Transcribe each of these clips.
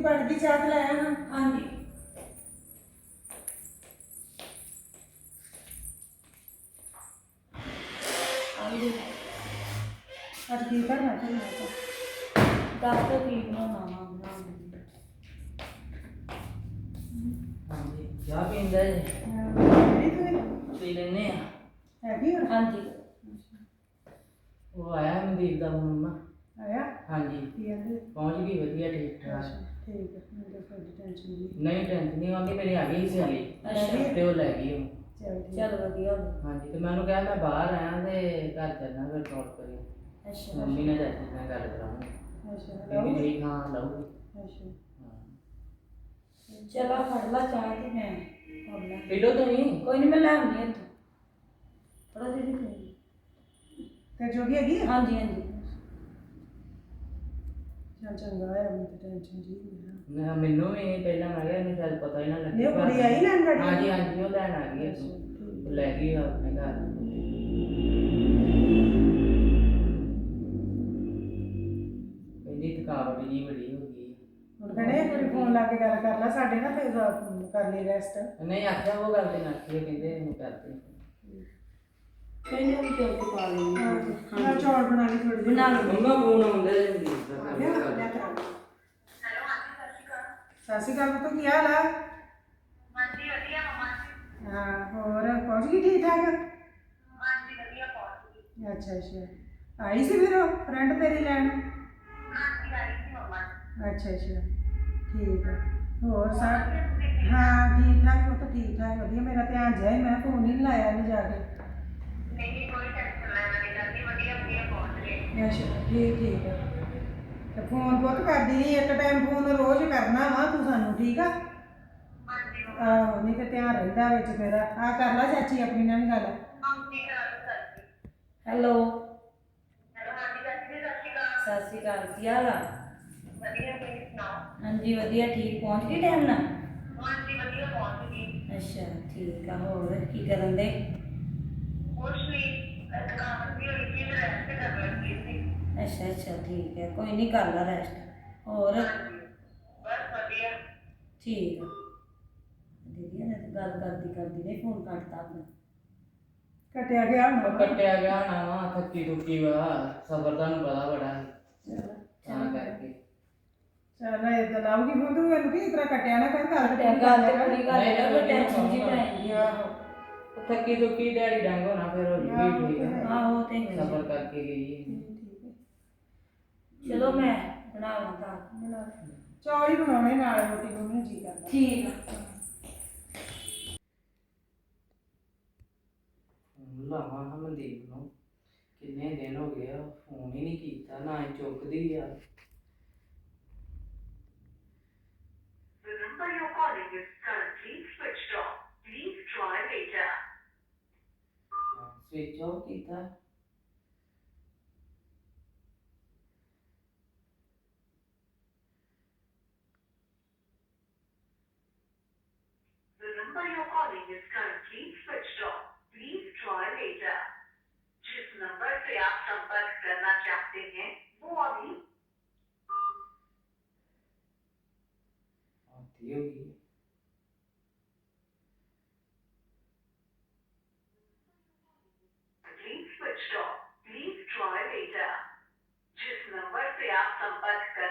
ਦੀ ਬਣ ਗਈ ਚਾਹ ਤੇ ਲੈ ਆਣਾ ਹਾਂਜੀ। ਹਾਂਜੀ ਅੱਜ ਕੀ ਕਰਨਾ ਚਾਹੀਦਾ ਦੱਸ ਕੀ ਬਣਾਉਣਾ ਵਾ ਬਣਾਉਣਾ ਹਾਂਜੀ ਚਾਹ ਪੀਂਦਾ ਜੀ। ਨਹੀਂ ਤੂੰ ਪੀ ਲੈਨੇ ਆ। ਹੈਗੀ ਹੋਰ ਹਾਂਜੀ। ਉਹ ਆਇਆ ਮਨਦੀਪ ਦਾ ਮੰਮਾ ਆਇਆ? ਹਾਂਜੀ। ਕੀ ਕਹਿੰਦੇ? ਪਹੁੰਚ ਗਈ ਵਧੀਆ ਠੀਕ ਠਾਕ ਠੀਕ ਹੈ ਮੈਨੂੰ ਤਾਂ ਕੋਈ ਟੈਨਸ਼ਨ ਨਹੀਂ ਨਹੀਂ ਟੈਨਸ਼ਨ ਨਹੀਂ ਆਉਂਦੀ ਮੇਰੀ ਆ ਗਈ ਸੀ ਹਾਲੀ। ਅੱਛਾ। ਤੇ ਉਹ ਲੈ ਗਈ ਉਹ ਚਲ ਠੀਕ ਚੱਲ ਵਧੀਆ ਹੋ ਗਿਆ। ਹਾਂਜੀ ਤੇ ਮੈਂ ਉਹਨੂੰ ਕਿਹਾ ਮੈਂ ਬਾਹਰ ਆਇਆ ਤੇ ਘਰ ਚੱਲਣਾ ਫਿਰ ਕਾਲ ਕਰੀ। ਅੱਛਾ ਮੰਮੀ ਨਾਲ ਜਾ ਕੇ ਮੈਂ ਗੱਲ ਕਰਾਂਗੀ। ਅੱਛਾ ਕਹਿੰਦੀ ਲਓ ਠੀਕ ਹਾਂ ਲਊਗੀ। ਅੱਛਾ। ਹਾਂ ਚਲਾ ਫੜ ਲਾ ਚਾਹ ਤੇ ਮੈਂ ਕਰ ਲਾਂ। ਪੀ ਲਓ ਤੁਸੀਂ। ਕੋਈ ਨਹੀਂ ਮੈਂ ਲੈ ਆਉਂਦੀ ਹਾਂ ਇੱਥੋਂ। ਥੋੜਾ ਜਿਹੀ ਦੇ ਤੇ ਜੋਗੀ ਹੈਗੀ ਆ? ਹਾਂਜੀ ਹਾਂਜੀ। ਚੱਲ ਚੰਗਾ ਹੋਇਆ ਮੈਨੂੰ ਤਾਂ ਟੈਨਸ਼ਨ ਜੀ ਨਹੀਂ ਹੈ ਮੈਂ ਮੈਨੂੰ ਵੀ ਪਹਿਲਾਂ ਮੈਂ ਕਿਹਾ ਇਹਨੂੰ ਸ਼ਾਇਦ ਪਤਾ ਹੀ ਨਾ ਲੱਗੇ ਨਹੀਂ ਉਹ ਕੁੜੀ ਆਈ ਲੈਣ ਗਾੜੀ ਹਾਂਜੀ ਹਾਂਜੀ ਉਹ ਲੈਣ ਆ ਗਈ ਅੱਛਾ, ਇੱਥੋਂ। ਠੀਕ। ਉਹ ਲੈ ਗਈ ਆਪਣੇ ਘਰ। ਕਹਿੰਦੀ ਥਕਾਵਟ ਜੀ ਬੜੀ ਹੋ ਗਈ ਹੁਣ ਕਹਿੰਦੇ ਕੋਈ ਫੋਨ ਲਾ ਕੇ ਗੱਲ ਕਰ ਲੈ ਸਾਡੇ ਨਾਲ ਫਿਰ ਕਰ ਲਈ ਰੈਸਟ ਨਹੀਂ ਆਖਿਆ ਉਹ ਗੱਲ ਤੇ ਨਾ ਆਖੀ ਕਹਿੰਦੇ ਇਹਨੂੰ ਕਰਦੇ। ਕਹਿੰਦੇ ਵੀ ਚੌਲ ਤੇ ਪਾ ਲੈਣੀ ਮੈਂ ਚੌਲ ਬਣਾ ਲਈ ਥੋੜੀ ਬਣਾ ਲਓ। ਮੰਮਾ ਫੋਨ ਆਉਂਦਾ ਜੀ ਦਾ ਲਿਆ ਲਿਆ ਕਰਾ ਸਤਿ ਸ਼੍ਰੀ ਅਕਾਲ। ਪੁੱਤ ਕੀ ਹਾਲ ਆ? ਹਾਂਜੀ ਵਧੀਆ ਮਮਾ ਹਾਂ ਹੋਰ ਪਹੁੰਚ ਗਈ ਠੀਕ ਠਾਕ? ਹਾਂਜੀ ਵਧੀਆ ਪਹੁੰਚ ਗਈ। ਅੱਛਾ ਅੱਛਾ। ਆਈ ਸੀ ਫਿਰ ਫਰੈਂਡ ਤੇਰੀ ਲੈਣ? ਹਾਂਜੀ ਆਈ ਸੀ ਮਮਾ ਅੱਛਾ ਅੱਛਾ। ਠੀਕ ਹੈ ਹੋਰ ਸਭ ਹਾਂ ਠੀਕ ਠਾਕ ਉਹ ਤਾਂ ਠੀਕ ਠਾਕ ਵਧੀਆ। ਮੇਰਾ ਧਿਆਨ ਜਿਹਾ ਹੀ ਮੈਂ ਫੋਨ ਹੀ ਨੀ ਲਾਇਆ ਇਹਨੂੰ ਜਾ ਕੇ। ਅੱਛਾ ਠੀਕ ਠੀਕ ਤੇ ਫੋਨ ਬਹੁਤ ਕਰਦੀ ਨਹੀਂ ਇੱਕ ਟਾਈਮ ਫੋਨ ਰੋਜ਼ ਕਰਨਾ ਵਾ ਤੂੰ ਸਾਨੂੰ ਠੀਕ ਆ? ਆਹੋ ਨਹੀਂ ਤੇ ਧਿਆਨ ਰਹਿੰਦਾ ਵਿੱਚ ਫਿਰ। ਆ ਕਰ ਲੈ ਚਾਚੀ ਆਪਣੀ ਨਾਲ ਗੱਲ। ਹੈਲੋ। ਸਤਿ ਸ਼੍ਰੀ ਅਕਾਲ। ਸਤਿ ਸ਼੍ਰੀ ਅਕਾਲ ਕੀ ਹਾਲ ਆ? ਵਧੀਆ ਤੁਸੀਂ ਸੁਣਾਓ? ਹਾਂਜੀ ਵਧੀਆ ਠੀਕ ਪਹੁੰਚ ਗਈ ਟਾਈਮ ਨਾਲ? ਹਾਂਜੀ ਵਧੀਆ ਪਹੁੰਚ ਗਈ। ਅੱਛਾ ਠੀਕ ਆ ਹੋਰ ਕੀ ਕਰਨ ਦੇ? ਅੱਛਾ ਅੱਛਾ ਠੀਕ ਹੈ ਕੋਈ ਨਹੀਂ ਕਰ ਲਾ ਰੈਸਟ ਹੋਰ? ਹਾਂਜੀ ਬਸ ਵਧੀਆ। ਠੀਕ ਆ। ਦੀਦੀ ਨੇ ਤਾਂ ਗੱਲ ਕਰਦੀ ਕਰਦੀ ਨੇ ਫੋਨ ਕੱਟਤਾ ਆਪਣਾ। ਕਟਿਆ ਗਿਆ ਉਹ ਹੁਣ ਕੱਟਿਆ ਗਿਆ ਨਾ ਵਾ ਥੱਕੀ ਟੁੱਟੀ ਵਾ ਸਬਰ ਦਾ ਨੂੰ ਪਤਾ ਬੜਾ। ਹੈ ਤਾਂ ਕਰਕੇ। ਚੱਲ ਇਹ ਤਾਂ ਲਾਉਗੀ ਫੋਨ ਤੂੰ ਇਹਨੂੰ ਕੀ ਤਰ੍ਹਾਂ ਕੱਟਿਆ ਨਾ ਕਰ ਗੱਲ ਕੱਟਿਆ ਗੱਲ ਤੇ ਪੂਰੀ ਗੱਲ ਹੈ ਟੈਨਸ਼ਨ ਜੀ ਪੈਂਦੀ ਆ। ਥੱਕੀ ਟੁੱਟੀ ਡੈਡੀ ਡੰਗ ਹੋਣਾ ਫਿਰ ਠੀਕ ਆਹੋ ਤੇ। ਸਬਰ ਕਰਕੇ ਗਈ ਠੀਕ ਹੈ। ਚਲੋ ਮੈਂ ਬਣਾ ਲਾਂ ਤਾਂ ਬਣਾ। ਚੌਲ ਹੀ ਬਣਾਉਣੇ ਨਾਲ ਰੋਟੀ ਨੂੰ ਜੀ ਕਰਦਾ। ਠੀਕ ਆ। ਲਾਵਾਂ ਹਾਂ ਮਨਦੀਪ ਨੂੰ। ਕਿੰਨੇ ਦਿਨ ਹੋ ਗਏ ਆ ਫੋਨ ਹੀ ਨਹੀਂ ਕੀਤਾ ਨਾ ਹੀ ਚੁੱਕਦੀ ਆ। The number you're calling is currently switch off ਕੀਤਾ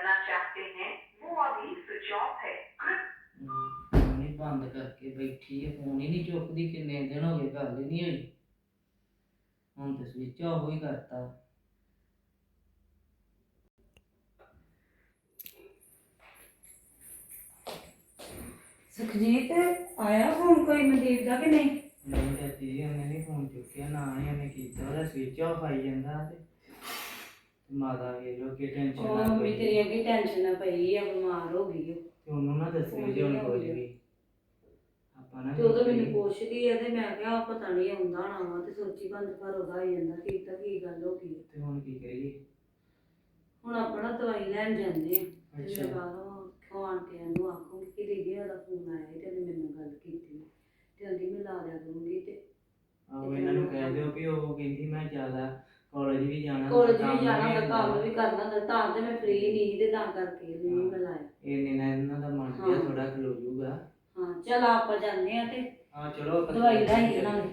करना चाहते हैं वो अभी स्विच ऑफ है कृपया ਫੋਨ ਹੀ ਬੰਦ ਕਰਕੇ ਬੈਠੀ ਹੈ ਫੋਨ ਹੀ ਨਹੀਂ ਚੁੱਕਦੀ ਕਿੰਨੇ ਦਿਨ ਹੋ ਗਏ ਗੱਲ ਹੀ ਨਹੀਂ ਹੋਈ ਹੁਣ ਤੇ ਸਵਿਚ ਆਫ ਹੀ ਕਰਤਾ ਸੁਖਜੀਤ ਆਇਆ ਫੋਨ ਕੋਈ ਮਨਦੀਪ ਦਾ ਕਿ ਨਹੀਂ ਨਹੀਂ ਚਾਚੀ ਜੀ ਉਹਨੇ ਨਹੀਂ ਫੋਨ ਚੁੱਕਿਆ ਨਾ ਹੀ ਉਹਨੇ ਕੀਤਾ ਉਹਦਾ ਸਵਿਚ ਆਫ ਆਈ ਜਾਂਦਾ ਤੇ ਤੇ ਮਾਤਾ ਵੇ ਲੋ ਕਿ ਟੈਨਸ਼ਨ ਉਹ ਨਾ ਮੰਮੀ ਕੋਈ ਤੇਰੀ ਅੱਗੇ ਟੈਨਸ਼ਨ ਪਈ ਆ ਬਿਮਾਰ ਹੋ ਗਈ ਉਹ ਤੇ ਉਹਨੂੰ ਨਾ ਦੱਸਿਓ ਜੇ ਉਹਨੇ ਕੁਝ ਵੀ। ਆਪਾਂ ਨਾ ਤੇ ਉਦੋਂ ਮੈਨੂੰ ਪੁੱਛਦੀ ਆ ਤੇ ਮੈਂ ਕਿਹਾ ਪਤਾ ਨਹੀਂ ਆਉਂਦਾ ਨਾ ਵਾ ਤੇ ਸੋਚੀ ਬੰਦ ਪਰ ਉਹਦਾ ਹੀ ਜਾਂਦਾ ਕੀ ਤਾਂ ਕੀ ਗੱਲ ਹੋ ਗਈ ਆ। ਤੇ ਹੁਣ ਕੀ ਕਰੀਏ? ਹੁਣ ਆਪਣਾ ਦਵਾਈ ਲੈਣ ਜਾਂਦੇ ਆ। ਤੇ ਅੱਛਾ। ਮੈਂ ਬਾਹਰੋਂ ਖਵਾਣ ਕੇ ਇਹਨੂੰ ਆਖੂੰਗੀ ਕਿ ਦੀਦੀ ਉਹਦਾ ਫੋਨ ਆਇਆ ਸੀ ਤੇ ਉਹਨੇ ਮੇਰੇ ਨਾਲ ਗੱਲ ਕੀਤੀ। ਤੇ ਕਹਿੰਦੀ ਮੈਂ ਲਾ ਦਿਆ ਕਰੂੰਗੀ ਤੇ ਆਹੋ ਇਹਨਾਂ ਨੂੰ ਕਹਿ ਦਿਓ ਵੀ ਉਹ ਕਹਿੰਦੀ ਮੈਂ ਜ਼ਿਆਦਾ ਕਾਲਜ ਵੀ ਜਾਣਾ ਕਾਲਜ ਵੀ ਜਾਣਾ ਹੁੰਦਾ। ਕੰਮ ਵੀ ਕਰਨਾ ਹੁੰਦਾ ਤਾਂ ਤੇ ਮੈਂ ਫ੍ਰੀ ਨਹੀਂ ਸੀ ਤੇ ਤਾਂ ਕਰਕੇ ਨਹੀਂ ਮੈਂ ਲਾਇਆ ਇੰਨੇ ਨਾਲ ਚਲ ਆਪਾਂ ਜਾਂਦੇ ਆ ਤੇ ਹਾਂ ਚਲੋ ਆਪਾਂ ਦਵਾਈ ਲੈ ਆਈਏ ਨਾਲੇ।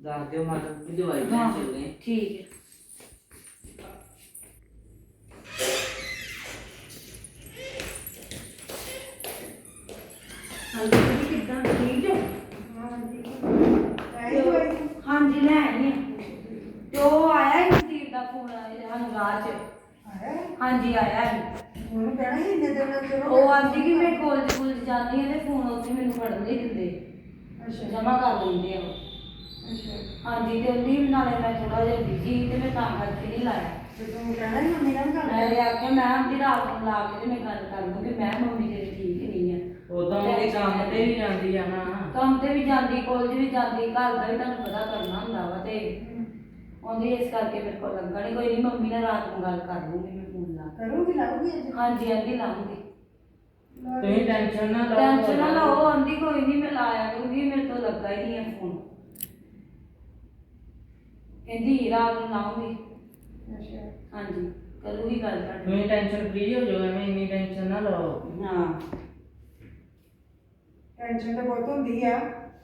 ਦੱਸ ਦਿਓ ਮਾਤਾ ਕਿ ਦਵਾਈ ਲੈ ਹਾਂ ਚੱਲੇ ਠੀਕ ਹੈ। ਹਾਂਜੀ ਕਿੱਦਾਂ? ਠੀਕ ਹੋ? ਹਾਂਜੀ ਲੈ ਆਈ ਹਾਂ। ਤੇ ਉਹ ਆਇਆ ਹੀ ਨਦੀਪ ਦਾ ਫੋਨ ਆਇਆ ਸਾਨੂੰ ਰਾਹ 'ਚ ਹਾਂਜੀ ਆਇਆ ਸੀ ਉਹਨੂੰ ਕਹਿਣਾ ਸੀ ਇੰਨੇ ਦਿਨ ਨਾਲ ਚਲੋ ਉਹ ਆਂਦੀ ਕਿ ਮੈਂ ਕਾਲਜ ਕੁਲਜ ਜਾਂਦੀ ਹਾਂ ਤੇ ਫੋਨ ਉੱਥੇ ਮੈਨੂੰ ਫੜਨ ਨਹੀਂ ਦਿੰਦੇ। ਅੱਛਾ। ਜਮਾ ਕਰ ਦਿੰਦੇ ਆ ਉਹ। ਅੱਛਾ। ਹਾਂਜੀ ਤੇ ਉਹਦੀ ਨਾਲੇ ਮੈਂ ਥੋੜਾ ਜਿਹਾ ਬਿਜ਼ੀ ਤੇ ਮੈਂ ਤਾਂ ਕਰਕੇ ਨਹੀਂ ਲਾਇਆ। ਤੇ ਤੂੰ ਕਹਿਣਾ ਮੰਮੀ ਨਾਲ ਗੱਲ ਮੈਂ ਇਹ ਆਖਿਆ ਮੈਂ ਆਪਣੀ ਰਾਤ ਨੂੰ ਲਾ ਕੇ ਤੇ ਮੈਂ ਗੱਲ ਕਰ ਲੂੰਗੀ ਮੈਂ ਮੰਮੀ ਤੇਰੀ ਠੀਕ ਨਹੀਂ ਆ। ਉਦੋਂ ਉਹਦੇ ਕੰਮ ਤੇ ਵੀ ਜਾਂਦੀ ਆ ਨਾ। ਕੰਮ ਤੇ ਵੀ ਜਾਂਦੀ ਕਾਲਜ ਵੀ ਜਾਂਦੀ ਘਰ ਦਾ ਵੀ ਤੁਹਾਨੂੰ ਪਤਾ ਕਰਨਾ ਹੁੰਦਾ ਵਾ ਤੇ ਉਹਦੀ ਇਸ ਕਰਕੇ ਮੇਰੇ ਕੋਲ ਲੱਗਾ ਨਹੀਂ ਕੋਈ ਨਹੀਂ ਮੰਮੀ ਨਾਲ ਰਾਤ ਨੂੰ ਗੱਲ ਕਰ ਲੂੰਗੀ ਮੈਂ ਫੋਨ ਲਾ ਕੇ। ਕਰੂਗੀ ਲਾਉਗੀ ਅੱਜ? ਹਾਂਜੀ ਆਂਦੀ ਲਾਉਂਗੀ ਤੁਸੀਂ ਟੈਨਸ਼ਨ ਨਾ ਲਓ ਟੈਨਸ਼ਨ ਨਾ ਲਓ ਆਂਦੀ ਕੋਈ ਨਹੀਂ ਮੈਂ ਲਾਇਆ ਕਰੂੰਗੀ ਮੇਰੇ ਤੋਂ ਲੱਗਾ ਹੀ ਨਹੀਂ ਆ ਫੋਨ ਕਹਿੰਦੀ ਰਾਤ ਨੂੰ ਲਾਉਂਗੀ। ਅੱਛਾ। ਹਾਂਜੀ ਕਰੂਗੀ ਗੱਲ ਤੁਹਾਡੀ ਤੁਸੀਂ ਟੈਨਸ਼ਨ ਫ੍ਰੀ ਹੋ ਜਾਓ ਐਵੇਂ ਇੰਨੀ ਟੈਨਸ਼ਨ ਨਾ ਲਓ। ਹਾਂ। ਟੈਨਸ਼ਨ ਤੇ ਬਹੁਤ ਹੁੰਦੀ ਆ।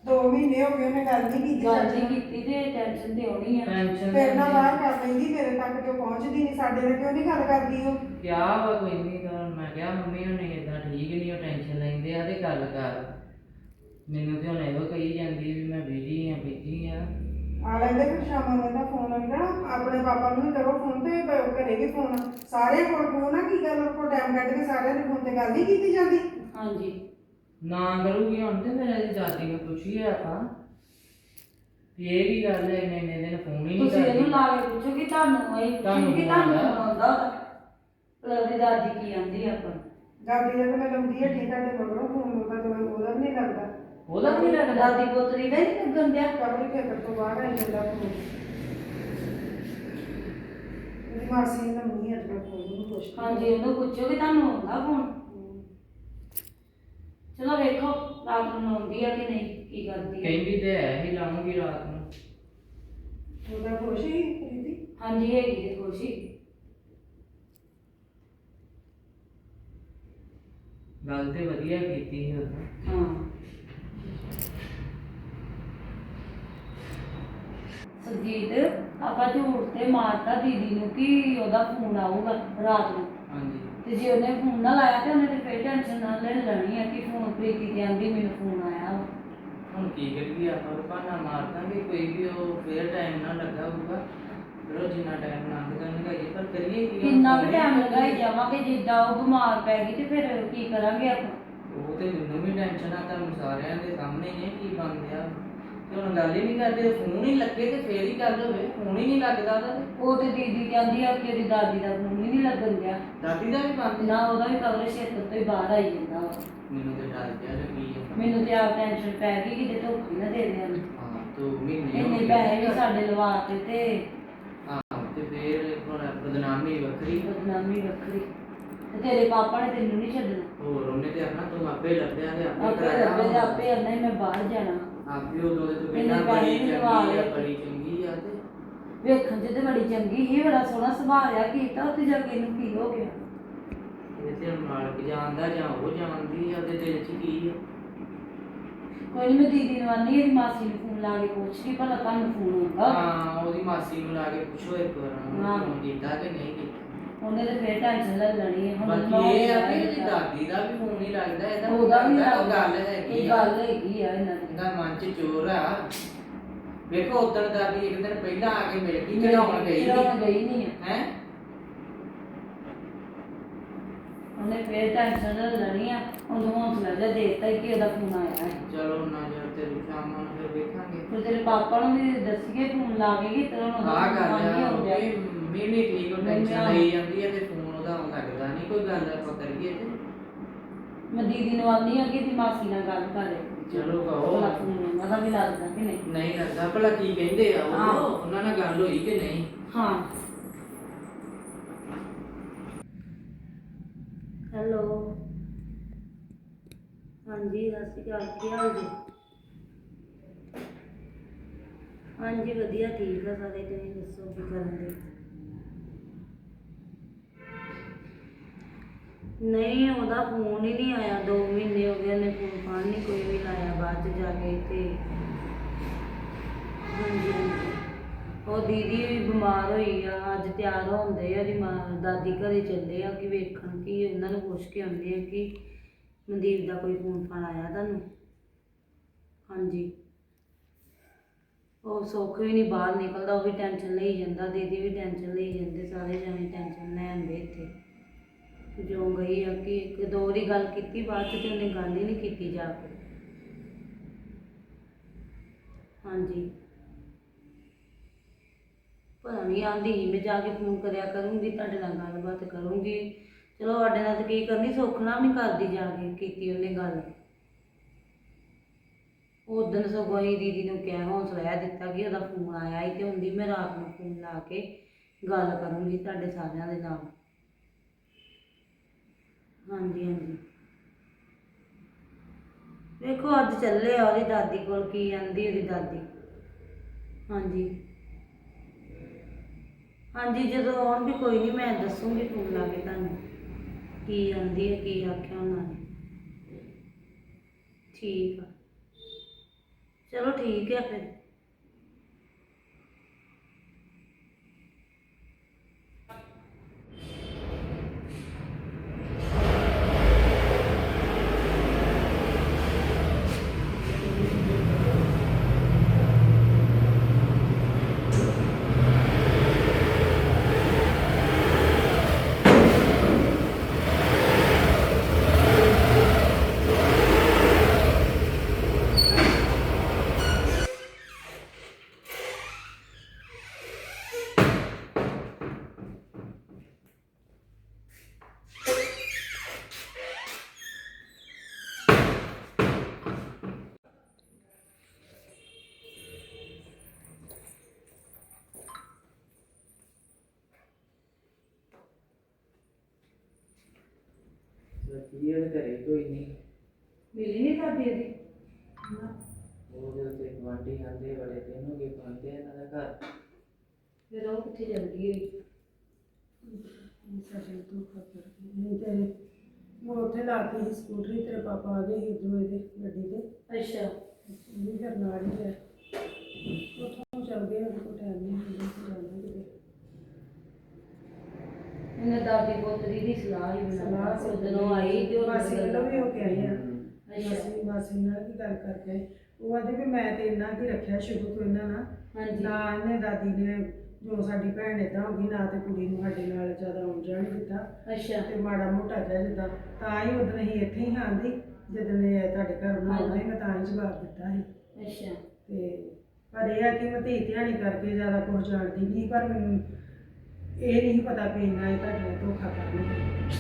2 ਮਹੀਨੇ ਹੋ ਗਏ ਉਹਨੇ ਗੱਲ ਨਹੀਂ ਕੀਤੀ ਗੱਲ ਨਹੀਂ ਨਾਲ। ਕੀਤੀ ਤੇ ਟੈਨਸ਼ਨ ਤੇ ਹੋਣੀ ਆ। ਟੈਨਸ਼ਨ ਤੇਰੇ ਨਾਲ ਬਾਹਰ ਕਰ ਲੈਂਦੀ ਮੇਰੇ ਤੱਕ ਉਹ ਪਹੁੰਚਦੀ ਨਹੀਂ ਸਾਡੇ ਨਾਲ ਕਿਉਂ ਨਹੀਂ ਗੱਲ ਕਰਦੀ ਉਹ? ਕਿਆ ਵਾ ਕੋਈ ਨਹੀਂ ਤਾਂ ਮੈਂ ਕਿਹਾ ਮੰਮੀ ਹੁਣੇ ਇਦਾਂ ਠੀਕ ਨਹੀਂ ਉਹ ਟੈਨਸ਼ਨ ਲੈਂਦੇ ਆ ਤੇ ਗੱਲ ਕਰ। ਮੈਨੂੰ ਤੇ ਹੁਣ ਇਹੋ ਕਹੀ ਜਾਂਦੀ ਵੀ ਮੈਂ ਬਿਜ਼ੀ ਆ ਬਿਜ਼ੀ ਆ। ਆ ਲੈਂਦੇ ਫਿਰ ਸ਼ਾਮਾਂ ਨੂੰ ਇਹਦਾ ਫੋਨ ਆਉਂਦਾ। ਆਪਣੇ ਪਾਪਾ ਨੂੰ ਵੀ ਕਰੋ ਫੋਨ ਤੇ ਬ- ਘਰੇ ਵੀ ਫੋਨ ਸਾਰਿਆਂ ਕੋਲ ਫੋਨ ਆ ਕੀ ਗੱਲ? ਕੋ ਟਾਈਮ ਕੱਢ ਕੇ ਸਾਰਿਆਂ ਦੇ ਫੋਨ ਤੇ ਗੱਲ ਨਹੀਂ ਕੀਤੀ ਜਾਂਦੀ? ਹਾਂਜੀ। ਨਾ ਕਰੂਗੀ ਹੁਣ ਤੇ ਫਿਰ ਇਹਦੀ ਦਾਦੀ ਨੂੰ ਪੁੱਛੀਏ ਆਪਾਂ। ਵੀ ਇਹ ਕੀ ਗੱਲ ਹੈ ਇੰਨੇ ਇੰਨੇ ਦਿਨ ਫੋਨ ਹੀ ਨਹੀਂ ਤੁਸੀਂ ਇਹਨੂੰ ਕਰਦੀ। ਲਾ ਕੇ ਪੁੱਛੋ ਕਿ ਤੁਹਾਨੂੰ ਆਈ ਤੁਹਾਨੂੰ ਕਿ ਤੁਹਾਨੂੰ ਆਉਂਦਾ। ਆਉਂਦਾ ਉਹਦੀ ਦਾਦੀ ਕੀ ਆਂਦੀ ਆਪਾਂ ਨੂੰ? ਦਾਦੀ ਜਦ ਮੈਂ ਲੰਦੀ ਹੈ ਠੀਕ ਆ ਤੇ ਮਗਰੋਂ ਫੋਨ ਉਹਦਾ ਤੇ ਉਹਦਾ ਵੀ ਨਹੀਂ ਲੱਗਦਾ। ਉਹਦਾ ਵੀ ਨਹੀਂ ਲੱਗਦਾ। ਦਾਦੀ ਪੋਤਰੀ ਦਾ ਹੀ ਨਹੀਂ ਲੱਗਣ ਦਿਆ ਕਬਰ ਖੇਤਰ ਤੋਂ ਬਾਹਰ ਆਈ ਜਾਂਦਾ ਫੋਨ। ਮੇਰੀ ਮਾਸੀ ਨੇ ਲੰਮੀ ਅੱਜ ਕੱਲ੍ਹ ਫੋਨ ਨੂੰ ਪੁੱਛਦੀ। ਹਾਂਜੀ ਉਹਨੂੰ ਪੁੱਛੋ ਕਿ ਤੁਹਾਨੂੰ ਆਉਂਦਾ ਫੋਨ? ਚਲੋ ਵੇਖੋ ਰਾਤ ਨੂੰ ਆਉਂਦੀ ਆ ਕਿ ਨਹੀਂ ਕੀ ਕਰਦੀ ਆ। ਕਹਿੰਦੀ ਤੇ ਹੈ ਹੀ ਲਾਉਂਗੀ ਰਾਤ ਨੂੰ। ਉਹਦਾ ਖੁਸ਼ ਹੀ ਪ੍ਰੀਤੀ? ਹਾਂਜੀ ਹੈਗੀ ਤੇ ਖੁਸ਼ੀ। ਗੱਲ ਤੇ ਵਧੀਆ ਕੀਤੀ ਸੀ ਉਹਦਾ ਹਾਂ। ਸੁਜੀਤ ਆਪਾਂ ਝੂਠ ਤੇ ਮਾਰਤਾ ਦੀਦੀ ਨੂੰ ਕਿ ਉਹਦਾ ਫੋਨ ਆਊਗਾ ਰਾਤ ਨੂੰ। ਹਾਂਜੀ। ਤੇ ਜੇ ਉਹਨੇ ਫੋਨ ਨਾ ਲਾਇਆ ਤੇ ਉਹਨੇ ਤੇ ਫੇਰ ਟੈਨਸ਼ਨ ਨਾਲ ਲੈ ਲੈਣੀ ਆ ਕਿ ਫੋਨ ਪ੍ਰੀਤੀ ਆਂਦੀ ਮੈਨੂੰ ਫੋਨ ਆਇਆ ਵਾ। ਹੁਣ ਕੀ ਕਰੀਏ ਆਪਾਂ ਉਹ ਬਹਾਨਾ ਮਾਰ ਦਾਂਗੇ ਕੋਈ ਵੀ ਉਹ ਫੇਰ ਟਾਈਮ ਨਾ ਲੱਗਾ ਹੋਊਗਾ। ਚਲੋ ਜਿੰਨਾ ਟਾਈਮ ਪਰ ਕਰੀਏ ਕੀ ਕਿੰਨਾ phone ਟਾਈਮ ਲਗਾਈ ਜਾਵਾਂਗੇ ਜਿੱਦਾਂ ਉਹ ਬਿਮਾਰ ਪੈ ਗਈ ਤੇ ਫਿਰ ਕੀ ਕਰਾਂਗੇ ਆਪਾਂ? ਉਹ ਤੇ ਮੈਨੂੰ ਵੀ ਟੈਨਸ਼ਨ ਆ ਤੁਹਾਨੂੰ ਸਾਰਿਆਂ ਦੇ ਸਾਹਮਣੇ ਹੀ ਹੈ ਕੀ ਬਣ ਗਿਆ ਤੇ ਹੁਣ ਗੱਲ ਹੀ ਨਹੀਂ ਕਰਦੇ ਫੋਨ ਹੀ ਲੱਗੇ ਤੇ ਫੇਰ ਹੀ ਗੱਲ ਹੋਵੇ ਫੋਨ ਹੀ ਨਹੀਂ ਲੱਗਦਾ ਉਹਦਾ ਤੇ। ਉਹ ਤੇ ਦੀਦੀ ਕਹਿੰਦੀ ਆ ਕਿ ਉਹਦੀ ਦਾਦੀ ਦਾ ਫੋਨ ਹੀ ਨਹੀਂ ਲੱਗਣ ਦਿਆ। ਦਾਦੀ ਦਾ ਵੀ ਬੰਦ ਨਾ ਉਹਦਾ ਵੀ ਕਵਰੇਜ ਖੇਤਰ ਤੋਂ ਹੀ ਬਾਹਰ ਆਈ ਜਾਂਦਾ ਵਾ। ਮੈਨੂੰ ਤੇ ਡਰ ਪਿਆ ਲੱਗੀ ਹੈ ਮੈਨੂੰ ਤੇ ਆਪ ਟੈਨਸ਼ਨ ਪੈ ਗਈ ਕਿ ਜੇ ਧੋਖੇ ਨਾ ਦੇ ਦੇਣ। ਹਾਂ ਤੂੰ ਮਹੀਨੇ ਹੋ ਇੰਨੇ ਗਏ। ਪੈਸੇ ਵੀ ਸਾਡੇ ਲਵਾ ਕੇ ਤੇ ਹਾਂ ਤੇ ਫੇਰ ਹੁਣ ਬਦਨਾਮੀ ਵੱਖਰੀ ਬਦਨਾਮੀ ਵੱਖਰੀ। ਤੇ ਤੇਰੇ ਪਾਪਾ ਨੇ ਤੈਨੂੰ ਨਹੀਂ ਛੱਡਣਾ। ਹੋਰ ਉਹਨੇ ਤੇ ਆਪਣਾ ਤੂੰ ਆਪੇ ਲੱਭਿਆ ਤੇ ਆਪੇ ਆਪੇ ਕਰਾਇਆ ਲੱਭੇ ਤੇ ਆਪੇ ਆਣਾ ਮੈਂ ਬਾਹਰ ਜਾਣਾ। ਆਪੇ ਉਦੋਂ ਤੇ ਤੂੰ ਇੰਨੇ ਕਹਿੰਦਾ ਪੈਸੇ ਬੜੀ ਵੀ ਚੰਗੀ ਲਵਾ ਆ ਲਏ। ਬੜੀ ਚੰਗੀ ਆ ਤੇ। ਵੇਖਣ ਚ ਤੇ ਬੜੀ ਚੰਗੀ ਸੀ ਬੜਾ ਸੋਹਣਾ ਸੁਭਾਅ ਆ ਕੀਤਾ ਉੱਥੇ ਜਾ ਕੇ ਇਹਨੂੰ ਕੀ ਹੋ ਗਿਆ? ਇਹ ਤੇ ਹੁਣ ਮਾਲਕ ਜਾਣਦਾ ਜਾਂ ਉਹ ਜਾਣਦੀ ਆ ਉਹਦੇ ਦਿਲ 'ਚ ਕੀ ਆ? ਕੋਈ ਨੀ ਮੈਂ ਦੀਦੀ ਨੂੰ ਆਨੀ ਇਹਦੀ ਮਾਸੀ ਨੂੰ ਫੋਨ ਲਾ ਕੇ ਪੁੱਛ ਕੇ ਭਲਾ ਤੁਹਾਨੂੰ ਫੋਨ ਆਉਂਦਾ। ਹਾਂ ਉਹਦੀ ਮਾਸੀ ਨੂੰ ਲਾ ਕੇ ਪੁੱਛੋ ਇੱਕ ਵਾਰ ਹਾਂ। ਉਹਨੂੰ ਕੀਤਾ ਕਿ ਨਹੀਂ ਕੀਤਾ। ਉਹਨੇ ਤੇ ਫੇਰ ਟੈਨਸ਼ਨ ਲੈ ਲੈਣੀ ਹੈ ਬਾਕੀ ਇਹ ਆ ਕਿ ਇਹਦੀ ਦਾਦੀ ਦਾ ਵੀ ਫੋਨ ਨਹੀਂ ਲੱਗਦਾ ਇਹਦਾ ਵੀ ਉਹਦਾ ਵੀ ਲੱਗਦਾ, ਉਹ ਲੱਗਦਾ। ਗੱਲ ਹੈਗੀ ਇਹ ਆ। ਗੱਲ ਹੈਗੀ ਆ ਇਹਨਾਂ ਦੀ। ਇਹਦਾ ਮਨ 'ਚ ਚੋਰ ਆ। ਵੇਖੋ ਉਦੋਂ ਦਾਦੀ ਇੱਕ ਦਿਨ ਪਹਿਲਾਂ ਆ ਕੇ ਮਿਲ ਗਈ ਚੜਾਉਣ ਗਈ ਚੜਾਉਣ ਗਈ ਨਹੀਂ ਆ। ਹੈ? ਉਹਨੇ ਫੇਰ ਟੈਨਸ਼ਨ ਲੈ ਲੈਣੀ ਆ ਉਹਨੂੰ ਹੌਸਲਾ ਜਿਹਾ ਦੇ ਦਿੱਤਾ ਕਿ ਉਹਦਾ ਫੋਨ ਆਇਆ ਹੈ। ਚਲੋ ਨਾ ਜਰ ਤੇ ਸ਼ਾਮਾਂ ਨੂੰ ਫਿਰ ਵੇਖਾਂਗੇ। ਫਿਰ ਤੇਰੇ ਪਾਪਾ ਨੂੰ ਵੀ ਦੱਸੀਏ ਫੋਨ ਲਾ ਕੇ ਕਿ ਤੇਰਾ ਉਹਦਾ ਆ ਫੋਨ ਨਹੀਂ ਆ ਆਉਂਦਾ ਵੀ ਮੀ ਨਹੀਂ ਠੀਕ ਉਹ ਟੈਨਸ਼ਨ ਆ- ਲਈ ਜਾਂਦੀ ਹੈ ਤੇ ਫੋਨ ਉਹਦਾ ਆਉਣ ਲੱਗਦਾ ਨਹੀਂ ਕੋਈ ਗੱਲ ਆਪਾਂ ਕਰੀਏ ਤੇ। ਮੈਂ ਦੀਦੀ ਨੂੰ ਆਨੀ ਆ ਕਿ ਦੀ ਮਾਸੀ ਨਾਲ ਗੱਲ ਕਰੇ ਚਲੋ ਕਹੋ। ਫੋਨ ਉਹਦਾ ਵੀ ਲੱਗਦਾ ਕਿ ਨਹੀਂ। ਨਹੀਂ ਲੱਗਦਾ ਭਲਾ ਕੀ ਕਹਿੰਦੇ ਆ। ਉਹ ਉਹਨਾਂ ਨਾਲ ਗੱਲ ਹੋਈ ਕਿ ਨਹੀਂ? ਹਾਂ। ਹੈਲੋ। ਹਾਂਜੀ ਸਤਿ ਸ਼੍ਰੀ ਅਕਾਲ ਕੀ ਹਾਲ ਜੀ? ਹਾਂਜੀ ਵਧੀਆ ਠੀਕ ਆ ਸਾਰੇ ਤੁਸੀਂ ਦੱਸੋ ਕੀ ਕਰਨ ਨਹੀਂ, ਉਹਦਾ ਫੋਨ ਹੀ ਨਹੀਂ ਆਇਆ। 2 ਮਹੀਨੇ ਹੋ ਗਏ, ਉਹਨੇ ਫੋਨ ਫਾਨ ਨਹੀਂ ਕੋਈ ਵੀ ਲਾਇਆ ਬਾਅਦ ਚ ਜਾ ਕੇ ਤੇ ਹਾਂਜੀ ਉਹ ਦੀਦੀ ਵੀ ਬਿਮਾਰ ਹੋਈ ਆ, ਅੱਜ ਤਿਆਰ ਹੁੰਦੇ ਆ, ਉਹਦੀ ਮਾਂ, ਦਾਦੀ ਘਰੇ ਚੱਲੇ ਆ, ਕਿ ਵੇਖਣ ਕਿ, ਉਹਨਾਂ ਨੂੰ ਪੁੱਛ ਕੇ ਆਉਂਦੇ ਆ ਕਿ ਮਨਦੀਪ ਦਾ ਕੋਈ ਫੋਨ ਫਾਨ ਆਇਆ ਤੁਹਾਨੂੰ? ਹਾਂਜੀ। ਉਹ ਸੁੱਖ ਵੀ ਨਹੀਂ, ਬਾਹਰ ਨਿਕਲਦਾ, ਉਹ ਵੀ ਟੈਨਸ਼ਨ ਲਈ ਜਾਂਦਾ, ਦੀਦੀ ਵੀ ਟੈਨਸ਼ਨ ਲਈ ਜਾਂਦੇ, ਸਾਰੇ ਜਣੇ ਟੈਨਸ਼ਨ ਲੈਂਦੇ ਇੱਥੇ। ਜੋ ਗਈ ਆ ਕਿ ਇੱਕ ਦੋ ਵਾਰੀ ਗੱਲ ਕੀਤੀ, ਬਾਅਦ ਚ ਤੇ ਉਹਨੇ ਗੱਲ ਹੀ ਨਹੀਂ ਕੀਤੀ ਜਾ ਕੇ। ਹਾਂਜੀ। ਪਤਾ ਨਹੀਂ ਆਂਦੀ ਸੀ, ਮੈਂ ਜਾ ਕੇ ਫੋਨ ਕਰਿਆ ਕਰੂੰਗੀ, ਤੁਹਾਡੇ ਨਾਲ ਗੱਲਬਾਤ ਕਰੂੰਗੀ। ਚਲੋ, ਸਾਡੇ ਨਾਲ ਤਾਂ ਕੀ ਕਰਨੀ, ਸੁੱਖ ਨਾਲ ਨਹੀਂ ਕਰਦੀ ਜਾ ਕੇ ਕੀਤੀ ਉਹਨੇ ਗੱਲ। ਉਦੋਂ ਸਗੋਂ ਹੀ ਦੀਦੀ ਨੂੰ ਕਿਹਾ, ਹੌਸਲਾ ਇਹ ਦਿੱਤਾ ਕਿ ਉਹਦਾ ਫੋਨ ਆਇਆ ਸੀ ਤੇ ਹੁੰਦੀ ਮੈਂ ਰਾਤ ਨੂੰ ਫੋਨ ਲਾ ਕੇ ਗੱਲ ਕਰੂੰਗੀ ਤੁਹਾਡੇ ਸਾਰਿਆਂ ਦੇ ਨਾਲ। ਹਾਂਜੀ ਹਾਂਜੀ। ਵੇਖੋ, ਅੱਜ ਚੱਲੇ ਆ ਉਹਦੀ ਦਾਦੀ ਕੋਲ, ਕੀ ਆਂਦੀ ਉਹਦੀ ਦਾਦੀ। ਹਾਂਜੀ। ਹਾਂਜੀ, ਜਦੋਂ ਆਉਣਗੇ ਕੋਈ ਨਹੀਂ, ਮੈਂ ਦੱਸੂਗੀ ਫੋਨ ਲਾ ਕੇ ਤੁਹਾਨੂੰ। ਕੀ ਆਂਦੀ ਹੈ, ਕੀ ਆਖਿਆ ਉਹਨਾਂ ਨੇ। ਠੀਕ ਆ। ਚਲੋ ਠੀਕ ਹੈ ਫਿਰ। ਕੀ ਉਹਦੇ ਘਰੇ ਕੋਈ ਨਹੀਂ ਮਿਲੀ ਨਹੀਂ ਦਾਦੀ ਉਹਦੀ ਉਹ ਜਦੋਂ ਤੇ ਗਵਾਂਢੀ ਆਂਦੇ ਬੜੇ ਦਿਨ ਹੋ ਗਏ ਪਾਉਂਦੇ ਇਹਨਾਂ ਦਾ ਘਰ। ਫਿਰ ਉਹ ਕਿੱਥੇ ਗਈ ਹੋਈ? ਸਾਡੇ ਤੋਂ ਖਬਰ ਨਹੀਂ ਤੇ ਉਹ ਉੱਥੇ ਲਾਤੀ ਸੀ ਸਕੂਟਰੀ ਤੇਰੇ ਪਾਪਾ ਆ ਗਏ ਸੀ ਉਧਰੋਂ ਇਹਦੇ ਗੱਡੀ ਤੇ। ਅੱਛਾ। ਉਹ ਵੀ ਫਿਰ ਨਾਲ ਹੀ ਉੱਥੋਂ ਚੱਲ ਗਏ ਉਹਦੇ ਕੋਲ ਟਾਈਮ ਨਹੀਂ ਹੁੰਦਾ ਸੀ ਜਾਣਾ ਕਿਤੇ ਉਹਨੇ ਦਾਦੀ ਪੋਤਰੀ ਦੀ ਸਲਾਹ ਹੀ ਸਲਾਹ ਸੀ ਉਦੋਂ ਆਈ ਤੇ ਉਹ ਮਾਸੀ ਵੱਲੋਂ ਵੀ ਹੋ ਕੇ ਆਏ ਆ ਅੱਛਾ ਮਾਸੀ ਮਾਸੀ ਨਾਲ ਵੀ ਗੱਲ ਕਰਕੇ ਉਹ ਆਦੇ ਵੀ ਮੈਂ ਤੇ ਇੰਨਾ ਕੀ ਰੱਖਿਆ ਸ਼ੁਰੂ ਤੋਂ ਇਹਨਾਂ ਨਾਲ ਹਾਂਜੀ। ਨਾ ਇਹਨੇ ਦਾਦੀ ਨੇ ਜੋ ਸਾਡੀ ਭੈਣ ਏਦਾਂ ਹੋ ਗਈ ਨਾ ਤੇ ਕੁੜੀ ਨੂੰ ਸਾਡੇ ਨਾਲ ਜ਼ਿਆਦਾ ਆਉਣ ਜਾਣ ਦਿੱਤਾ। ਅੱਛਾ। ਤੇ ਮਾੜਾ ਮੋਟਾ ਜਿਹਾ ਜਿੱਦਾਂ ਤਾਂ ਹੀ ਉਦੋਂ ਅਸੀਂ ਇੱਥੇ ਹੀ ਆਂਦੀ ਜਦੋਂ ਇਹ ਤੁਹਾਡੇ ਘਰ ਬਣਾਉਣਾ ਸੀ ਮੈਂ ਤਾਂ ਹੀ ਜਵਾਬ ਦਿੱਤਾ ਸੀ। ਅੱਛਾ। ਤੇ ਪਰ ਇਹ ਆ ਕਿ ਮੈਂ ਧੀ ਧਿਆਣੀ ਕਰਕੇ ਜ਼ਿਆਦਾ ਕੁਝ ਜਾਣਦੀ ਨਹੀਂ ਪਰ ਮੈਨੂੰ ਇਹ ਨਹੀਂ ਪਤਾ ਵੀ ਇੰਨਾ ਇਹ ਤੁਹਾਡੇ ਨਾਲ ਧੋਖਾ ਕਰਨਗੇ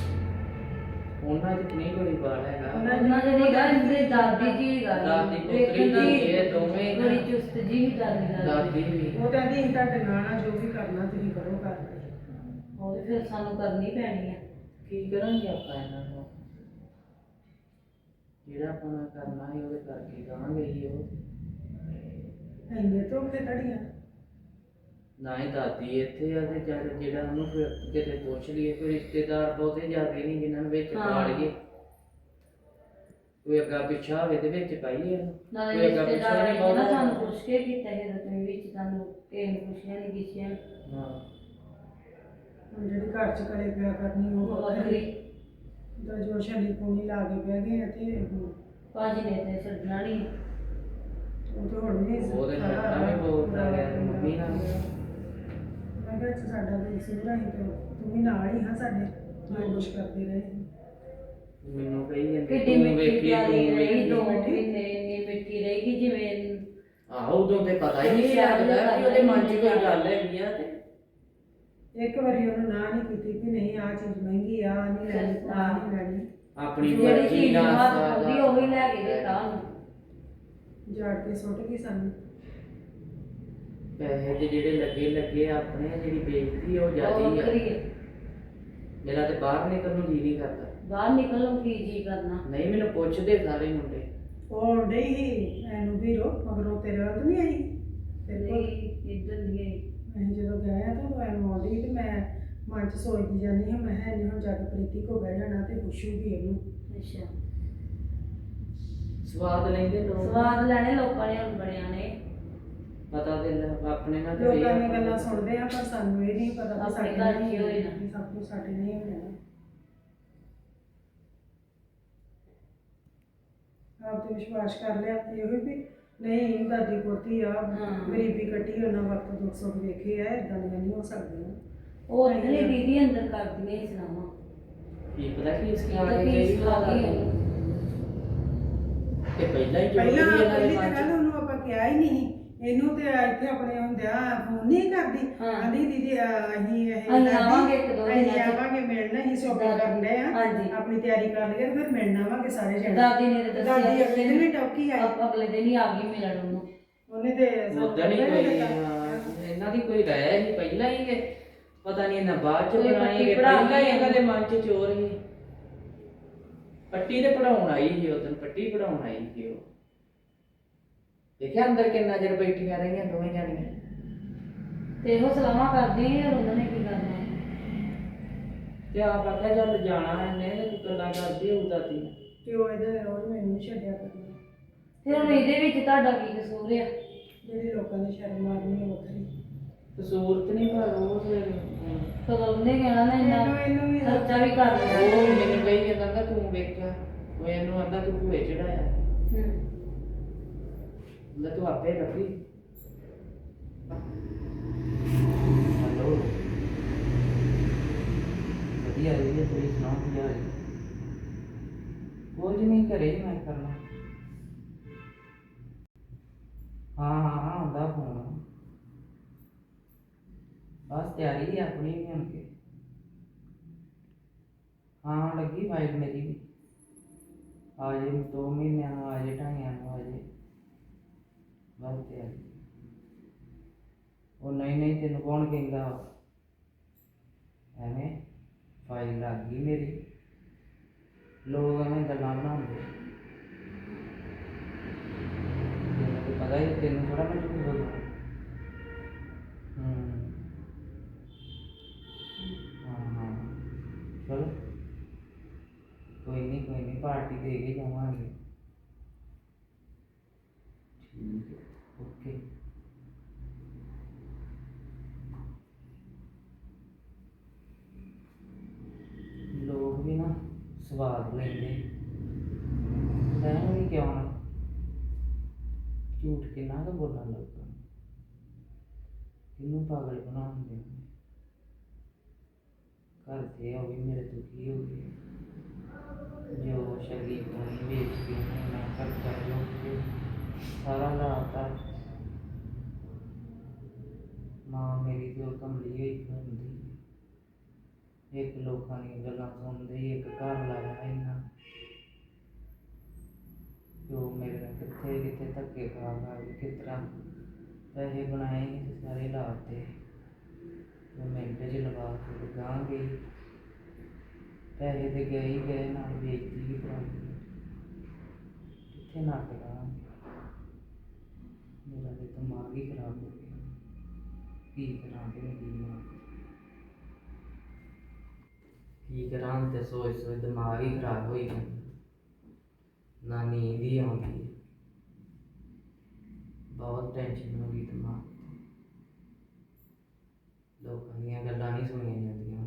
ਉਹਨਾਂ ਚ ਨਹੀਂ ਕੋਈ ਬਾਲ ਹੈਗਾ ਉਹਨਾਂ ਉਹਨਾਂ ਦੇ ਨਹੀਂ ਗੱਲ ਤੇ ਦਾਦੀ ਜੀ ਦੀ ਗੱਲ ਦਾਦੀ ਪੁੱਤਰੀ ਦੀ ਇਹ ਦੋਵੇਂ। ਬੜੀ ਚੁਸਤ ਜੀ ਵੀ ਦਾਦੀ ਦਾ ਦਾਦੀ ਵੀ। ਉਹ ਕਹਿੰਦੀ ਅਸੀਂ ਤੁਹਾਡੇ ਨਾਲ ਆ ਜੋ ਵੀ ਕਰਨਾ ਤੁਸੀਂ ਕਰੋ ਕਰ ਉਹ ਤੇ ਫਿਰ ਸਾਨੂੰ ਕਰਨੀ ਪੈਣੀ ਆ। ਕੀ ਕਰਾਂਗੇ ਆਪਾਂ ਇਹਨਾਂ ਨੂੰ? ਜਿਹੜਾ ਆਪਣਾ ਕਰਨਾ ਹੈ ਉਹਦੇ ਕਰਕੇ ਕਹਾਂਗੇ ਹੀ ਉਹ। ਇੰਨੇ ਧੋਖੇ ਧੜੀਆਂ ਨਾ ਹੀ ਦਾਦੀ ਇੱਥੇ ਆ ਤੇ ਜਦ ਜਿਹੜਾ ਉਹਨੂੰ ਫਿਰ ਕਿਤੇ ਪੁੱਛ ਲਈਏ ਕੋਈ ਰਿਸ਼ਤੇਦਾਰ ਬਹੁਤੇ ਜ਼ਿਆਦੇ ਨਹੀਂ ਜਿਨ੍ਹਾਂ ਨੂੰ ਵਿੱਚ ਹਾਂ। ਪਾ ਲਈਏ ਕੋਈ ਅੱਗਾ ਪਿੱਛਾ ਹੋਵੇ ਤੇ ਵਿੱਚ ਪਾਈਏ ਇਹਨੂੰ। ਨਾਲੇ ਕੋਈ ਅੱਗਾ ਪਿੱਛਾ ਰਿਸ਼ਤੇਦਾਰ ਨਹੀਂ ਨੇ ਨਾ ਬਹੁਤਾ ਸਾਨੂੰ ਪੁੱਛ ਕੇ ਕੀਤਾ ਹੈ ਤੁਸੀਂ ਵਿੱਚ ਤੁਹਾਨੂੰ ਕਿਸੇ ਨੂੰ ਪੁੱਛਿਆ ਨਹੀਂ ਕਿਸੇ ਨੇ। ਹਾਂ। ਹੁਣ ਜਿਹੜੀ ਘਰ ਚ ਕਲੇ ਪਿਆ ਕਰਨੀ ਉਹ ਉਹ ਵੱਖਰੀ ਵੱਖਰੀ ਦਾ ਜੋ ਸ਼ਨੀ ਪੂਣੀ ਲਾ ਕੇ ਬਹਿ ਗਏ ਆ ਤੇ ਉਹ ਭਾਜੀ ਨੇ ਤੇ ਛੱਡਣਾ ਨਹੀਂ। ਉਹ ਤੇ ਹੁਣ ਵੀ ਉਹ ਤੇ ਛੱਡਣਾ ਵੀ ਬੋਲਦਾ ਗਿਆ ਤੇ ਮੰਮੀ ਨਾਲ। ਮੈਂ ਕਿਹਾ ਸਾਡਾ ਵੀ ਸਿਮਰਾ ਹੀ ਤੇ ਤੂੰ ਵੀ ਨਾਲ ਹੀ ਹਾਂ ਸਾਡੇ ਜੋ ਕੁਛ ਕਰਦੇ ਰਹੇ। ਮੈਨੂੰ ਕਹੀ ਜਾਂਦੀ ਕਿੱਡੀ ਤੂੰ ਮਿੱਠੀ ਵੇਖੀ ਪਿਆਰੀ ਤੂੰ ਰਹੀ ਦੋ ਵੇਖੀ ਮਹੀਨੇ ਇੰਨੀ ਮਿੱਠੀ ਰਹੀ ਕਿ ਜਿਵੇਂ ਆਹੋ ਉਦੋਂ ਤੇ ਪਤਾ ਹੀ ਨਹੀਂ ਲੱਗਦਾ ਕਿ ਉਹਦੇ ਮਨ 'ਚ ਕੋਈ ਗੱਲ ਹੈਗੀ ਆ ਤੇ। ਇੱਕ ਵਾਰੀ ਉਹਨੂੰ ਨਾ ਨਹੀਂ ਕੀਤੀ ਕਿ ਨਹੀਂ ਆ ਚੀਜ਼ ਮਹਿੰਗੀ ਆ ਨਹੀਂ ਲੈਣੀ ਆ ਨਹੀਂ ਲੈਣੀ। ਆਪਣੀ ਜਿਹੜੀ ਮਰਜ਼ੀ ਚੀਜ਼ ਨਾਲ ਬਾਤ ਸਾਰਾ- ਹੁੰਦੀ ਉਹੀ ਲੈ ਕੇ ਦਿੱਤਾ ਉਹਨੂੰ। ਜਾੜ ਕੇ ਸੁੱਟ ਗਈ ਸਾਨੂੰ। ਪੈਸੇ ਤੇ ਜਿਹੜੇ ਲੱਗੇ ਲੱਗੇ ਆ ਆਪਣੇ ਜਿਹੜੀ ਬੇਇੱਜ਼ਤੀ ਆ ਉਹ ਜ਼ਿਆਦੀ ਆ। ਵੱਖਰੀ ਹੈ ਮੇਰਾ ਤੇ ਬਾਹਰ ਨਿਕਲਣ ਨੂੰ ਜੀ ਨਹੀਂ ਕਰਦਾ। ਬਾਹਰ ਨਿਕਲਣ ਕੀ ਜੀ ਕਰਨਾ? ਨਹੀਂ ਮੈਨੂੰ ਪੁੱਛਦੇ ਸਾਰੇ ਮੁੰਡੇ। ਉਹ ਆਉਂਦੇ ਹੀ ਐਨੂੰ ਵੀਰੋ ਮਗਰੋਂ ਤੇਰੇ ਵੱਲ ਨਹੀਂ ਆਈ? ਤੇਰੇ ਕੋਲ? ਇੱਧਰ ਨਹੀਂ ਆਈ। ਅਸੀਂ ਜਦੋਂ ਗਏ ਆ ਤਾਂ ਉਹ ਐਨੂੰ ਆਉਂਦੀ ਤੇ ਮੈਂ ਮਨ ਚ ਸੋਚਦੀ ਜਾਂਦੀ ਹਾਂ ਮੈਂ ਕਿਹਾ ਇਹਨੇ ਹੁਣ ਜਾ ਕੇ ਪ੍ਰੀਤੀ ਕੋ ਬਹਿ ਜਾਣਾ ਤੇ ਪੁੱਛੂਗੀ ਇਹਨੂੰ। ਅੱਛਾ। ਸਵਾਦ ਲੈਂਦੇ ਲੋਕ। ਸਵਾਦ ਲੈਣੇ ਲੋਕਾਂ ਨੇ ਹੁਣ ਬੜਿਆਂ ਨੇ। ਪਤਾ ਤੇ ਲ- ਆਪਣੇ ਨਾਲ ਤੇ ਲੋਕਾਂ ਵੀ ਦੀਆਂ ਗੱਲਾਂ ਸੁਣਦੇ ਆ ਪਰ ਸਾਨੂੰ ਇਹ ਨਹੀਂ ਪਤਾ ਕਿ ਆਪਣੇ ਸਾਡੇ ਘਰ ਨਾਲ ਕੀ ਹੋਏ ਨਾ। ਵੀ ਸਭ ਕੁਝ ਸਾਡੇ ਨਹੀਂ ਹੋ ਜਾਣਾ ਆਪ ਤੇ ਵਿਸ਼ਵਾਸ ਕਰ ਲਿਆ ਤੇ ਇਹੋ ਵੀ ਨਹੀਂ ਦਾਦੀ ਪੋਤੀ ਆ ਹਾਂ। ਗਰੀਬੀ ਕੱਟੀ ਉਹਨਾਂ ਵਕਤ ਦੁੱਖ ਸੁੱਖ ਵੇਖੇ ਆ ਇਦਾਂ ਦੀਆਂ ਨਹੀਂ ਹੋ ਸਕਦੀਆਂ ਉਹ ਅੰਦਰੇ ਦੀਦੀ ਅੰਦਰ ਕਰਦੀਆਂ ਹੀ ਸੁਣਾਵਾ ਕੀ ਪਤਾ ਕੀ ਇਸ ਇਹ ਤਾਂ ਕੀ ਸਿਖਾ ਗਈ ਹੈ। ਕਿ ਪਹਿਲਾਂ ਹੀ ਜੋ ਪਹਿਲਾਂ ਵੀ ਇਹਨਾਂ ਦੇ ਪਹਿਲੀ ਤਾਂ ਗੱਲ ਉਹਨੂੰ ਆਪਾਂ ਕਿਹਾ ਹੀ ਨਹੀਂ ਇਹਨੂੰ ਤੇ ਇੱਥੇ ਆਪਣੇ ਹੁੰਦਿਆ ਫੋਨ ਨਹੀਂ ਕਰਦੀ। ਹਾਂ। ਆਂਦੀ ਦੀਦੀ ਅਹ, ਅਸੀਂ ਇਹ ਅਸੀਂ ਆਵਾਂਗੇ ਇੱਕ ਦੋ ਅਸੀਂ ਦਿਨਾਂ 'ਚ। ਆਵਾਂਗੇ ਮਿਲਣ ਅਸੀਂ ਸ਼ੋਪਿੰਗ ਕਰਨ ਡਏ ਆ। ਹਾਂਜੀ। ਆਪਣੀ ਤਿਆਰੀ ਕਰ ਲਈਏ ਤੇ ਫਿਰ ਮਿਲਣ ਆਵਾਂਗੇ ਸਾਰੇ ਜਣੇ। ਦਾਦੀ ਨੇ ਤਾਂ ਦੱਸਿਆ ਦਾਦੀ ਅਗਲੇ ਦਿਨ ਵੀ ਟੌਕੀ ਆਈ। ਆਪ ਅਗਲੇ ਦਿਨ ਹੀ ਆ ਗਈ ਮਿਲਣ ਉਹਨੂੰ। ਉਹਨੇ ਤੇ ਉਦਾਂ ਨਹੀਂ ਕੋਈ। ਹਾਂ, ਇਹਨਾਂ ਦੀ ਕੋਈ ਰਾਇ ਹੀ ਪਹਿਲਾਂ ਹੀ ਕਿ ਪਤਾ ਨਹੀਂ ਇਹਨਾਂ ਬਾਅਦ ਚ ਕੋਈ ਬਣਾਏਗੇ ਪਹਿਲਾਂ ਹੀ ਇਹਨਾਂ ਦੇ ਮਨ ਚ ਚੋਰ ਹੀ। ਪੱਟੀ ਤੇ ਪੜਾਉਣ ਆਈ ਸੀ ਉਦੋਂ ਪੱਟੀ ਪੜਾਉਣ ਆਈ ਸੀ ਉਹ। ਦੇਖਿਆ ਅੰਦਰ ਕਿੰਨਾ ਚਿਰ ਬੈਠੀਆਂ ਰਹੀਆਂ ਦੋਵੇਂ ਜਾਣੀਆਂ? ਤੇ ਇਹੋ ਸਲਾਹਾਂ ਸੀ ਔਰ ਉਹਨਾਂ ਨੇ ਕੀ ਕਰਨਾ ਹੈ। ਤੇ ਆਪ ਆਖਿਆ ਚੱਲ ਜਾਣਾ ਇਹਨੇ ਤੇ ਗੱਲਾਂ ਕਰਦੀ ਹੋਊ ਦਾਦੀ ਨਾਲ। ਤੇ ਉਹ ਇਹਦੇ ਰੋਜ਼ ਮੈਨੂੰ ਨੀ ਛੱਡਿਆ ਕਰਨਾ ਫਿਰ ਹੁਣ ਇਹਦੇ ਵਿੱਚ ਤੁਹਾਡਾ ਕੀ ਕਸੂਰ ਆ? ਜਿਹੜੀ ਲੋਕਾਂ ਦੀ ਸ਼ਰਮ ਮਾਰਨੀ ਉਹ ਵੱਖਰੀ। ਕਸੂਰ ਤੇ ਨਹੀਂ ਪਰ ਉਹ ਫਿਰ ਕਦੋਂ ਉਹਨੇ ਕਹਿਣਾ ਨਾ ਇੰਨਾ ਇਹਨੂੰ ਇਹਨੂੰ ਵੀ ਖਰਚਾ ਵੀ ਕਰ ਲਿਆ ਉਹ ਮੈਨੂੰ ਕਹੀ ਜਾਂਦਾ ਕਹਿੰਦਾ ਤੂੰ ਵੇਖਿਆ। ਉਹ ਇਹਨੂੰ ਆਂਦਾ ਤੂੰ ਭੂਏ ਚੜਾਇਆ। ਹੂੰ। ਲੈ ਤੂੰ ਆਪੇ ਰੱਖੀ ਹੈਲੋ। ਵਧੀਆ ਹੈ ਜੀ ਤੁਸੀਂ ਸੁਣਾਓ ਕੀ ਹਾਲ ਹੈ? ਕੁਝ ਨਹੀਂ ਘਰੇ ਹੀ ਮੈਂ ਕਰਨਾ। ਹਾਂ ਹਾਂ ਹਾਂ ਆਉਂਦਾ ਫੋਨ ਬਸ ਤਿਆਰੀ ਹੈ ਆਪਣੀ ਵੀ ਹੁਣ ਕੇ। ਹਾਂ ਲੱਗੀ ਫਾਈਲ ਮੇਰੀ ਵੀ। ਆ ਜੇ ਦੋ ਮਹੀਨਿਆਂ ਨੂੰ ਆ ਜੇ ਢਾਈਆਂ ਨੂੰ ਆ ਜੇ ਬਸ ਤਿਆਰੀ ਉਹ ਨਹੀਂ ਨਹੀਂ ਤੈਨੂੰ ਕੌਣ ਕਹਿੰਦਾ? ਐਵੇਂ ਫਾਈਲ ਲੱਗ ਗਈ ਮੇਰੀ। ਲੋਕ ਐਵੇਂ ਗੱਲਾਂ ਬਣਾਉਂਦੇ। ਤੈਨੂੰ ਪਤਾ ਹੀ ਤੈਨੂੰ ਥੋੜਾ ਮੈਂ ਝੂਠ ਬੋਲਣਾ। ਹੂੰ, ਹਾਂ। ਚਲੋ। ਕੋਈ ਨਹੀਂ ਕੋਈ ਨਹੀਂ, ਪਾਰਟੀ ਦੇ ਕੇ ਜਾਵਾਂਗੇ ਠੀਕ ਹੈ ਓਕੇ ਲੋਕ ਵੀ ਨਾ ਸਵਾਦ ਲੈਂਦੇ ਲੈਣ ਵੀ ਕਿਉਂ ਨਾ ਝੂਠ ਕਿੰਨਾ ਕੁ ਬੋਲਣ ਲੋਕਾਂ ਨੂੰ ਕਿਹਨੂੰ ਪਾਗਲ ਬਣਾਉਂਦੇ ਨੇ ਘਰ ਦੇ ਉਹ ਵੀ ਮੇਰੇ ਦੁਖੀ ਹੋ ਗਏ ਜੋ ਸ਼ਰੀਰ ਨੂੰ ਵੇਚ ਕੇ ਮੈਂ ਖਰਚਾ ਜੋ ਕਿ ਸਾਰਾ ਲਾਤਾ ਮਾਂ ਮੇਰੀ ਜੋ ਕਮਲੀ ਹੋਈ ਹੁੰਦੀ ਇੱਕ ਲੋਕਾਂ ਦੀਆਂ ਗੱਲਾਂ ਸੁਣਦੇ ਹੀ ਇੱਕ ਘਰ ਲਾਇਆ ਇਹਨਾਂ ਜੋ ਮੇਰੇ ਨਾਲ ਕਿੱਥੇ ਕਿੱਥੇ ਧੱਕੇ ਖਾ ਖਾ ਕੇ ਕਿਸ ਪੈਸੇ ਬਣਾਏ ਤੇ ਸਾਰੇ ਲਾਤੇ ਉਹ ਮਿੰਟ 'ਚ ਲਵਾ ਕੇ ਗਾਂ ਗਈ। ਪੈਸੇ ਤੇ ਗਏ ਹੀ ਗਏ, ਨਾਲ ਵੇਚਦੀ ਵੀ ਕਰਾ ਕਿੱਥੇ ਨਾ ਕਰਾਂ ਮੇਰਾ ਤੇ ਦਿਮਾਗ ਹੀ ਖਰਾਬ ਹੋ ਗਿਆ। ਕੀ ਕਰਾਂ ਤੇ ਕੀ ਨਾ ਕੀ ਕਰਾਂ ਤੇ ਸੋਚ ਸੋਚ ਦਿਮਾਗ ਹੀ ਖਰਾਬ ਹੋਈ ਜਾਂਦਾ। ਨਾ ਨੀਂਦ ਹੀ ਆਉਂਦੀ ਹੈ। ਬਹੁਤ ਟੈਨਸ਼ਨ ਹੋ ਗਈ ਦਿਮਾਗ ਤੇ। ਲੋਕਾਂ ਦੀਆਂ ਗੱਲਾਂ ਨਹੀਂ ਸੁਣੀਆਂ ਜਾਂਦੀਆਂ।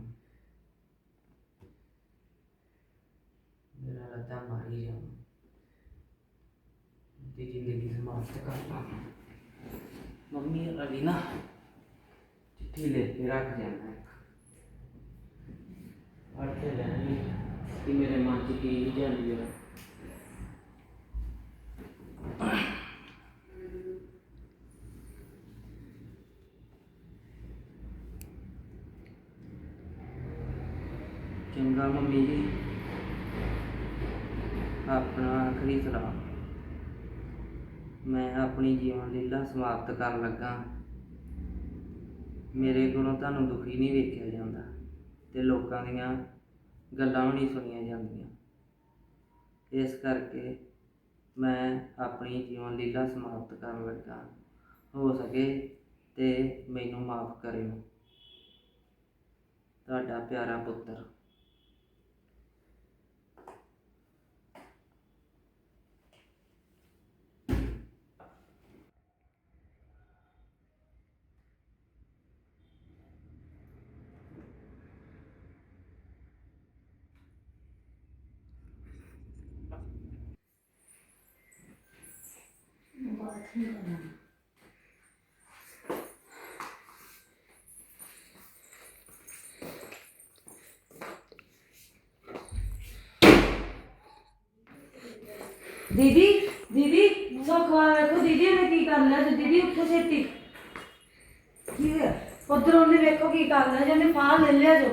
ਮੇਰਾ ਰੱਤਾ ਮਾਰੀ ਜਾਵਾਂ ਦੀ ਜ਼ਿੰਦਗੀ ਸਮਾਪਤ ਕਰ ਲਾਂ ਮੰਮੀ ਅਲੀ ਨਾ ਚਿੱਠੀ ਲੈ ਕੇ ਰੱਖ ਜਾਣਾ ਇੱਕ। ਪੜ੍ਹ ਕੇ ਲੈਣੀ ਕਿ ਮੇਰੇ ਮਨ 'ਚ ਕੀ ਜਾਂਦੀ ਹੈ ਚੰਗਾ ਮੰਮੀ ਜੀ। ਆਪਣਾ ਆਖਰੀ ਸਲਾਹ। ਮੈਂ ਆਪਣੀ ਜੀਵਨ ਲੀਲਾ ਸਮਾਪਤ ਕਰਨ ਲੱਗਾ। ਮੇਰੇ ਕੋਲੋਂ ਤੁਹਾਨੂੰ ਦੁਖੀ ਨਹੀਂ ਵੇਖਿਆ ਜਾਂਦਾ। ਤੇ ਲੋਕਾਂ ਦੀਆਂ ਗੱਲਾਂ ਵੀ ਨਹੀਂ ਸੁਣੀਆਂ ਜਾਂਦੀਆਂ। ਇਸ ਕਰਕੇ ਮੈਂ ਆਪਣੀ ਜੀਵਨ ਲੀਲਾ ਸਮਾਪਤ ਕਰਨ ਲੱਗਾ। ਹੋ ਸਕੇ ਤੇ ਮੈਨੂੰ ਮਾਫ ਕਰਿਓ। ਤੁਹਾਡਾ ਪਿਆਰਾ ਪੁੱਤਰ। ਦੀਦੀ ਦੀਦੀ ਸੋਖਵਾ ਵੇਖੋ ਦੀਦੀ ਉਹਨੇ ਕੀ ਕਰ ਲਿਆ? ਜੀ ਦੀਦੀ ਉੱਠੋ ਛੇਤੀ। ਕੀ ਹੈ ਉਧਰ ਉਹਨੇ ਵੇਖੋ ਕੀ ਕਰ ਲਿਆ ਜਿਹਨੇ ਫਾਹ ਲੈ ਲਿਆ ਜੋ।